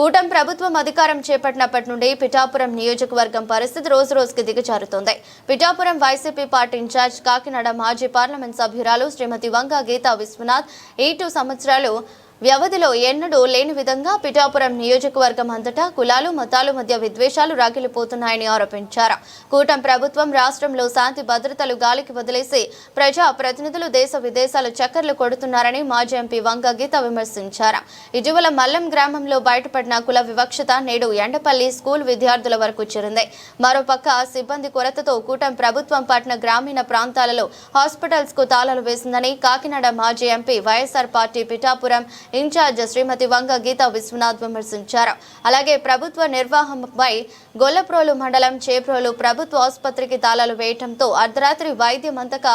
కూటమి ప్రభుత్వం అధికారం చేపట్టినప్పటి నుండి పిఠాపురం నియోజకవర్గం పరిస్థితి రోజు రోజుకి దిగజారుతోంది. Pithapuram YCP party incharge Kakinada మాజీ పార్లమెంట్ సభ్యురాలు శ్రీమతి వంగ గీతా విశ్వనాథ్ ఈ టూ సంవత్సరాలు వ్యవధిలో ఎన్నడూ లేని విధంగా పిఠాపురం నియోజకవర్గం అంతటా కులాలు మతాలు మధ్య విద్వేషాలు రాగిలిపోతున్నాయని ఆరోపించారు. కూటమి ప్రభుత్వం రాష్ట్రంలో శాంతి భద్రతలు గాలికి వదిలేసి ప్రజా ప్రతినిధులు దేశ విదేశాలు చక్కర్లు కొడుతున్నారని మాజీ ఎంపీ వంగ గీత విమర్శించారు. ఇటీవల మల్లం గ్రామంలో బయటపడిన కుల వివక్షత నేడు ఎండపల్లి స్కూల్ విద్యార్థుల వరకు చేరింది. మరోపక్క సిబ్బంది కొరతతో కూటమి ప్రభుత్వం పట్టిన గ్రామీణ ప్రాంతాలలో హాస్పిటల్స్కు తాళాలు వేసిందని కాకినాడ మాజీ MP YSR party Pithapuram incharge Shrimati Vanga Geetha Viswanath విమర్శించారు. అలాగే ప్రభుత్వ నిర్వాహంపై గొల్లప్రోలు మండలం చేప్రోలు ప్రభుత్వ ఆసుపత్రికి తాళాలు వేయటంతో అర్ధరాత్రి వైద్యం అందక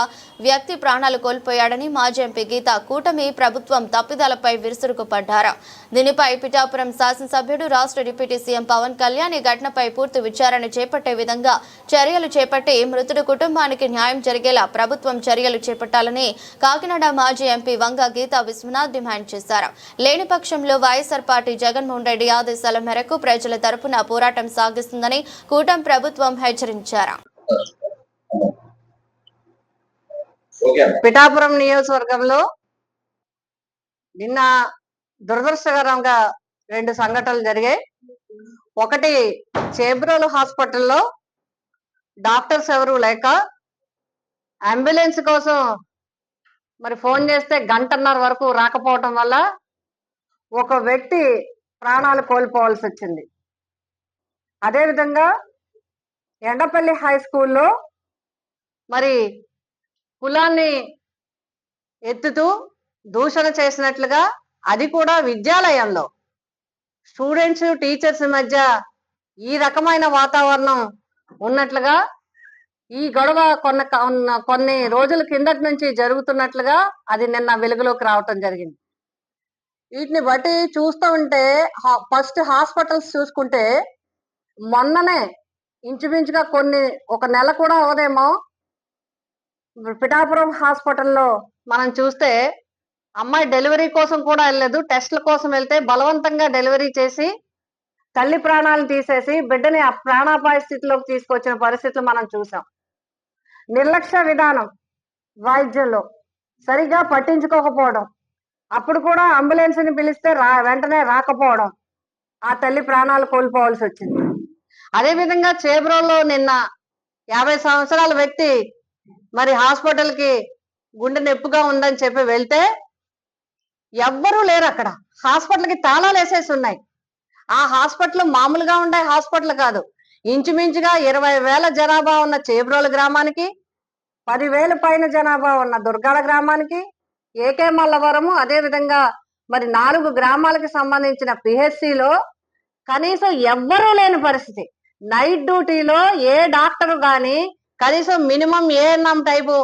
వ్యక్తి ప్రాణాలు కోల్పోయాడని మాజీ ఎంపీ గీత కూటమి ప్రభుత్వం తప్పిదాలపై విరుసురుకుపడ్డారు. దీనిపై పిఠాపురం శాసనసభ్యుడు రాష్ట్ర డిప్యూటీ సీఎం పవన్ కళ్యాణ్ ఈ ఘటనపై పూర్తి విచారణ చేపట్టే విధంగా చర్యలు చేపట్టి మృతుడి కుటుంబానికి న్యాయం జరిగేలా ప్రభుత్వం చర్యలు చేపట్టాలని కాకినాడ మాజీ ఎంపీ వంగ గీతా విశ్వనాథ్ డిమాండ్ చేశారు. లేని పక్షంలో వైఎస్ఆర్ పార్టీ జగన్మోహన్ రెడ్డి ఆదేశాల మేరకు ప్రజల తరపున పోరాటం సాగిస్తుందని కూటమి ప్రభుత్వం హెచ్చరించారు. పిఠాపురం నియోజకవర్గంలో నిన్న దురదృష్టకరంగా రెండు సంఘటనలు జరిగాయి. ఒకటి చేబ్రోలు హాస్పిటల్లో డాక్టర్స్ ఎవరు లేక అంబులెన్స్ కోసం మరి ఫోన్ చేస్తే గంటన్నర వరకు రాకపోవటం వల్ల ఒక వ్యక్తి ప్రాణాలు కోల్పోవాల్సి వచ్చింది అదేవిధంగా ఎండపల్లి హై స్కూల్లో మరి కులాన్ని ఎత్తుతూ దూషణ చేసినట్లుగా అది కూడా విద్యాలయంలో. స్టూడెంట్స్ టీచర్స్ మధ్య ఈ రకమైన వాతావరణం ఉన్నట్లుగా ఈ గొడవ కొన్న కొన్ని రోజుల కిందటి నుంచి జరుగుతున్నట్లుగా అది నిన్న వెలుగులోకి రావటం జరిగింది. వీటిని బట్టి చూస్తూ ఉంటే ఫస్ట్ హాస్పిటల్స్ చూసుకుంటే మొన్ననే ఇంచుమించుగా కొన్ని ఒక నెల కూడా అవదేమో పిఠాపురం హాస్పిటల్లో మనం చూస్తే అమ్మాయి డెలివరీ కోసం కూడా వెళ్ళలేదు టెస్ట్ల కోసం వెళ్తే బలవంతంగా డెలివరీ చేసి తల్లి ప్రాణాలు తీసేసి బిడ్డని ఆ ప్రాణాపాయ స్థితిలోకి తీసుకొచ్చిన పరిస్థితులు మనం చూసాం. నిర్లక్ష్య విధానం వైద్యంలో సరిగా పట్టించుకోకపోవడం. అప్పుడు కూడా అంబులెన్స్ని పిలిస్తే రా వెంటనే రాకపోవడం. ఆ తల్లి ప్రాణాలు కోల్పోవాల్సి వచ్చింది. అదేవిధంగా చేబ్రోల్లో నిన్న యాభై సంవత్సరాల వ్యక్తి మరి హాస్పిటల్కి గుండె నొప్పిగా ఉందని చెప్పి వెళ్తే ఎవ్వరూ లేరు అక్కడ. హాస్పిటల్కి తాళాలు వేసేసి ఉన్నాయి. ఆ హాస్పిటల్ మామూలుగా ఉండే హాస్పిటల్ కాదు. ఇంచుమించుగా ఇరవై వేల జనాభా ఉన్న చేబ్రోలు గ్రామానికి పదివేల పైన జనాభా ఉన్న దుర్గాల గ్రామానికి ఏకే మల్లవరము అదే విధంగా మరి నాలుగు గ్రామాలకు సంబంధించిన పిహెచ్సిలో కనీసం ఎవ్వరూ లేని పరిస్థితి. నైట్ డ్యూటీలో ఏ డాక్టర్ గాని కనీసం మినిమం ఏఎన్ఎం టైపు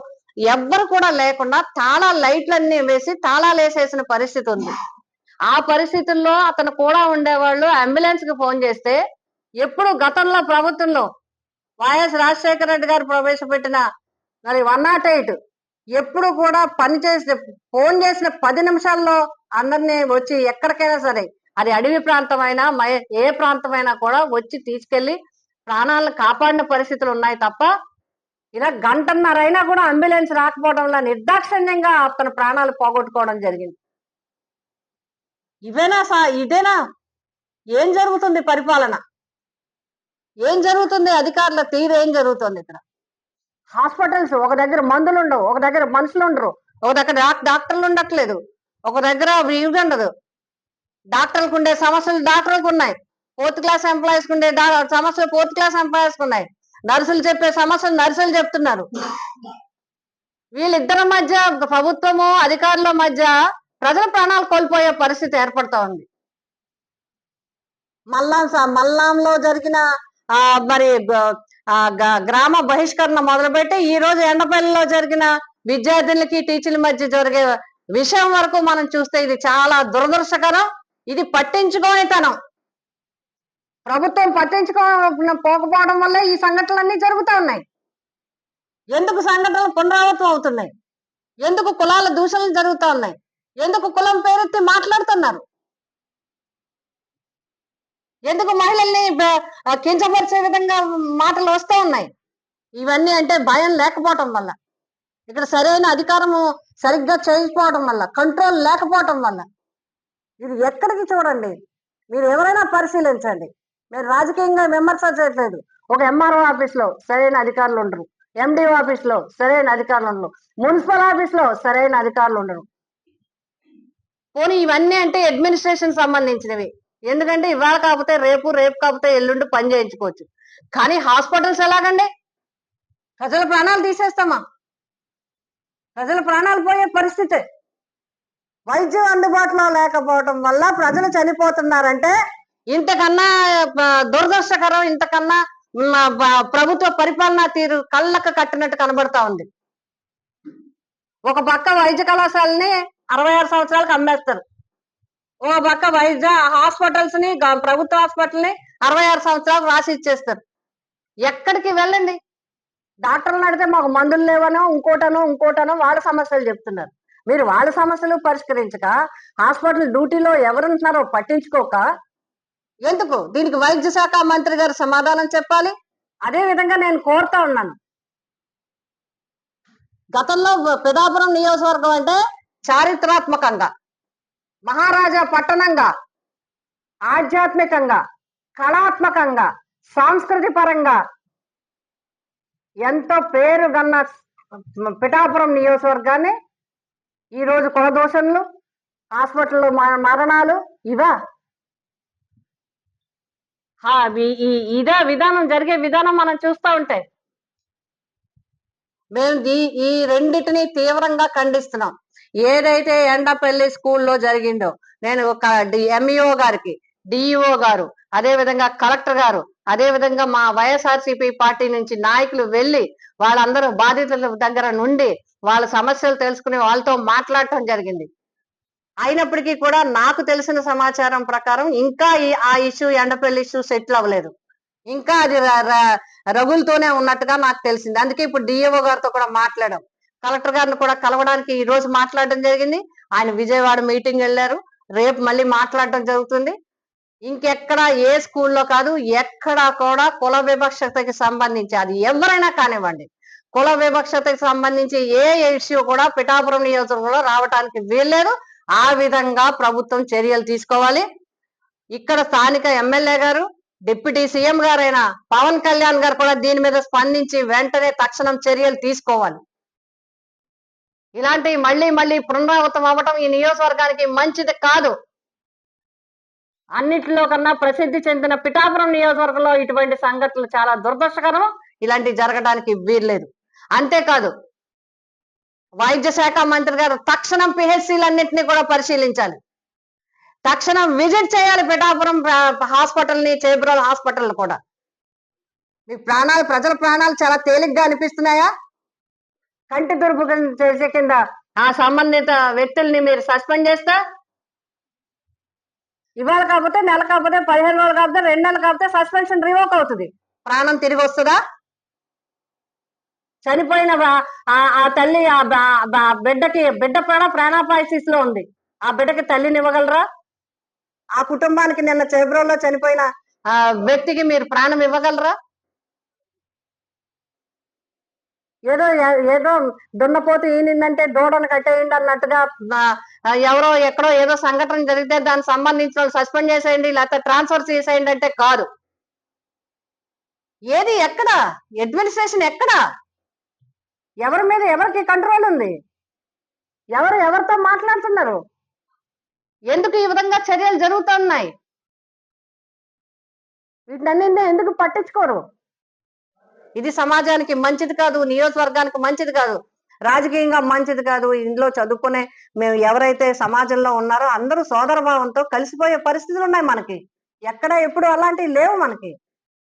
ఎవ్వరు కూడా లేకుండా తాళా లైట్లన్నీ వేసి తాళాలు వేసేసిన పరిస్థితి ఉంది. ఆ పరిస్థితుల్లో అతను కూడా ఉండేవాళ్ళు అంబులెన్స్కి ఫోన్ చేస్తే ఎప్పుడు గతంలో ప్రభుత్వంలో వైఎస్ రాజశేఖర రెడ్డి గారు ప్రవేశపెట్టిన మరి వన్ నాట్ ఎయిట్ ఎప్పుడు కూడా పని చేసి ఫోన్ చేసిన పది నిమిషాల్లో అందరినీ వచ్చి ఎక్కడికైనా సరే అది అడవి ప్రాంతమైనా మై- ఏ ప్రాంతమైనా కూడా వచ్చి తీసుకెళ్ళి ప్రాణాలను కాపాడిన పరిస్థితులు ఉన్నాయి తప్ప ఇలా గంటన్నర అయినా కూడా అంబులెన్స్ రాకపోవడం వల్ల నిర్దాక్షిణ్యంగా అతను ప్రాణాలు పోగొట్టుకోవడం జరిగింది. ఇవేనా సా ఇదేనా? ఏం జరుగుతుంది పరిపాలన? ఏం జరుగుతుంది? అధికారుల తీరు ఏం జరుగుతుంది ఇక్కడ? హాస్పిటల్స్ ఒక దగ్గర మందులు ఉండవు ఒక దగ్గర మనుషులు ఉండరు ఒక దగ్గర డాక్టర్లు ఉండట్లేదు ఒక దగ్గర ఇవి ఉండదు. డాక్టర్లకు ఉండే సమస్యలు డాక్టర్లకు ఉన్నాయి. ఫోర్త్ క్లాస్ ఎంప్లాయీస్ ఉండే సమస్యలు ఫోర్త్ క్లాస్ ఎంప్లాయీస్ ఉన్నాయి. నర్సులు చెప్పే సమస్యలు నర్సులు చెప్తున్నారు. వీళ్ళిద్దరి మధ్య ప్రభుత్వము అధికారుల మధ్య ప్రజల ప్రాణాలు కోల్పోయే పరిస్థితి ఏర్పడతా ఉంది. మల్లాం స- మల్లాంలో జరిగిన ఆ మరి గ్రామ బహిష్కరణ మొదలుపెట్టి ఈ రోజు ఎండపల్లిలో జరిగిన విద్యార్థులకి టీచర్ల మధ్య జరిగే విషయం వరకు మనం చూస్తే ఇది చాలా దురదృష్టకరం. ఇది పట్టించుకోనితనం. ప్రభుత్వం పట్టించుకో పోకపోవడం వల్ల ఈ సంఘటనలన్నీ జరుగుతూ ఉన్నాయి. ఎందుకు సంఘటనలు పునరావృతం అవుతున్నాయి? ఎందుకు కులాల దూషణలు జరుగుతూ ఉన్నాయి? ఎందుకు కులం పేరెత్తి మాట్లాడుతున్నారు? ఎందుకు మహిళల్ని కించపరిచే విధంగా మాటలు వస్తూ ఉన్నాయి? ఇవన్నీ అంటే భయం లేకపోవటం వల్ల. ఇక్కడ సరైన అధికారము సరిగ్గా చేయకపోవడం వల్ల కంట్రోల్ లేకపోవటం వల్ల. ఇది ఎక్కడికి చూడండి. మీరు ఎవరైనా పరిశీలించండి. మీరు రాజకీయంగా విమర్శ చేయట్లేదు ఒక ఎంఆర్ఓ ఆఫీస్లో సరైన అధికారులు ఉండరు. ఎండిఓ ఆఫీస్లో సరైన అధికారులు ఉండరు. మున్సిపల్ ఆఫీస్లో సరైన అధికారులు ఉండరు. పోనీ ఇవన్నీ అంటే అడ్మినిస్ట్రేషన్ సంబంధించినవి. ఎందుకంటే ఇవాళ కాకపోతే రేపు రేపు కాకపోతే ఎల్లుండి పని చేయించుకోవచ్చు. కానీ హాస్పిటల్స్ ఎలాగండి? ప్రజల ప్రాణాలు తీసేస్తామా? ప్రజల ప్రాణాలు పోయే పరిస్థితి. వైద్యం అందుబాటులో లేకపోవటం వల్ల ప్రజలు చనిపోతున్నారంటే ఇంతకన్నా దురదృష్టకరం ఇంతకన్నా ప్రభుత్వ పరిపాలనా తీరు కళ్ళకు కట్టినట్టు కనబడతా ఉంది. ఒక పక్క వైద్య కళాశాలని అరవై ఆరు సంవత్సరాలకు అమ్మేస్తారు. ఓ పక్క వైద్య హాస్పిటల్స్ని ప్రభుత్వ హాస్పిటల్ని అరవై ఆరు సంవత్సరాలు రాసి ఇచ్చేస్తారు. ఎక్కడికి వెళ్ళండి? డాక్టర్లు అడిగితే మాకు మందులు లేవనో ఇంకోటనో ఇంకోటనో వాళ్ళ సమస్యలు చెప్తున్నారు. మీరు వాళ్ళ సమస్యలు పరిష్కరించక హాస్పిటల్ డ్యూటీలో ఎవరుంటున్నారో పట్టించుకోక ఎందుకు? దీనికి వైద్య శాఖ మంత్రి గారు సమాధానం చెప్పాలి? అదే విధంగా నేను కోరుతా ఉన్నాను. గతంలో పెదాపురం నియోజకవర్గం అంటే చారిత్రాత్మకంగా మహారాజా పట్టణంగా ఆధ్యాత్మికంగా కళాత్మకంగా సాంస్కృతి పరంగా ఎంతో పేరు గన్న పిఠాపురం నియోజకవర్గాన్ని ఈ రోజు కులదోషణలు హాస్పిటల్లో మరణాలు ఇవా? ఇదే విధానం జరిగే విధానం మనం చూస్తూ ఉంటే మేము దీ ఈ రెండిటిని తీవ్రంగా ఖండిస్తున్నాం. ఏదైతే ఎండపల్లి స్కూల్లో జరిగిందో నేను ఒక ఎంఈఓ గారికి డిఈఓ గారు అదే విధంగా కలెక్టర్ గారు అదే విధంగా మా వైఎస్ఆర్సీపీ పార్టీ నుంచి నాయకులు వెళ్ళి వాళ్ళందరూ బాధితుల దగ్గర నుండి వాళ్ళ సమస్యలు తెలుసుకుని వాళ్ళతో మాట్లాడటం జరిగింది. అయినప్పటికీ కూడా నాకు తెలిసిన సమాచారం ప్రకారం ఇంకా ఈ ఆ ఇష్యూ ఎండపల్లి ఇష్యూ సెటిల్ అవ్వలేదు. ఇంకా అది ర- ఉన్నట్టుగా నాకు తెలిసింది. అందుకే ఇప్పుడు డిఏఓ గారితో కూడా మాట్లాడాం. కలెక్టర్ గారిని కూడా కలవడానికి ఈ రోజు మాట్లాడడం జరిగింది. ఆయన విజయవాడ మీటింగ్ వెళ్ళారు. రేపు మళ్ళీ మాట్లాడడం జరుగుతుంది. ఇంకెక్కడ ఏ స్కూల్లో కాదు ఎక్కడా కూడా కుల వివక్షతకి సంబంధించి అది ఎవరైనా కానివ్వండి కుల వివక్షతకి సంబంధించి ఏ ఇష్యూ కూడా పిఠాపురం నియోజకవర్గంలో రావడానికి వీల్లేదు. ఆ విధంగా ప్రభుత్వం చర్యలు తీసుకోవాలి. ఇక్కడ స్థానిక ఎమ్మెల్యే గారు డిప్యూటీ సీఎం గారైన పవన్ కళ్యాణ్ గారు కూడా దీని మీద స్పందించి వెంటనే తక్షణం చర్యలు తీసుకోవాలి. ఇలాంటి మళ్ళీ మళ్ళీ పునరావృతం అవ్వటం ఈ నియోజకవర్గానికి మంచిది కాదు. అన్నిటిలో కన్నా ప్రసిద్ధి చెందిన పిఠాపురం నియోజకవర్గంలో ఇటువంటి సంఘటనలు చాలా దురదృష్టకరం. ఇలాంటివి జరగడానికి వీల్లేదు. అంతేకాదు వైద్య శాఖ మంత్రి గారు తక్షణం పిహెచ్సిలన్నింటినీ కూడా పరిశీలించాలి. తక్షణం విజిట్ చేయాలి పిఠాపురం హాస్పిటల్ని చేబ్రోల్ హాస్పిటల్ కూడా. మీ ప్రాణాలు ప్రజల ప్రాణాలు చాలా తేలిగ్గా అనిపిస్తున్నాయా? కంటి దుర్పు చేసే కింద ఆ సంబంధిత వ్యక్తుల్ని మీరు సస్పెండ్ చేస్తా? ఇవాళ కాకపోతే నెల కాకపోతే పదిహేను రోజులు కాకపోతే రెండు నెలలు కాకపోతే సస్పెన్షన్ రివోక్ అవుతుంది. ప్రాణం తిరిగి వస్తుందా? చనిపోయిన ఆ- తల్లి ఆ బిడ్డకి బిడ్డ ప్రాణ ప్రాణాపాయసిస్లో ఉంది. ఆ బిడ్డకి తల్లిని ఇవ్వగలరా? ఆ కుటుంబానికి నిన్న చేబ్రోల్లో చనిపోయిన ఆ వ్యక్తికి మీరు ప్రాణం ఇవ్వగలరా? ఏదో ఏదో దున్నపోతు ఈనిందంటే దూడను కట్టేయండి అన్నట్టుగా ఎవరో ఎక్కడో ఏదో సంఘటన జరిగితే దానికి సంబంధించిన వాళ్ళు సస్పెండ్ చేసేయండి లేకపోతే ట్రాన్స్ఫర్ చేసేయండి అంటే కాదు. ఏది ఎక్కడ? అడ్మినిస్ట్రేషన్ ఎక్కడ? ఎవరి మీద ఎవరికి కంట్రోల్ ఉంది? ఎవరు ఎవరితో మాట్లాడుతున్నారు? ఎందుకు ఈ విధంగా చర్యలు జరుగుతున్నాయి? వీటినన్నింటినీ ఎందుకు పట్టించుకోరు? ఇది సమాజానికి మంచిది కాదు నియోజకవర్గానికి మంచిది కాదు రాజకీయంగా మంచిది కాదు ఇందులో చదువుకునే మేము ఎవరైతే సమాజంలో ఉన్నారో అందరూ సోదర భావంతో కలిసిపోయే పరిస్థితులు ఉన్నాయి మనకి. ఎక్కడ ఎప్పుడు అలాంటివి లేవు మనకి.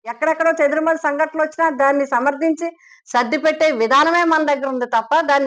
ఎక్కడెక్కడో చెదురుమది సంఘటనలు వచ్చినా దాన్ని సమర్థించి సర్దిపెట్టే విధానమే మన దగ్గర ఉంది తప్ప దాన్ని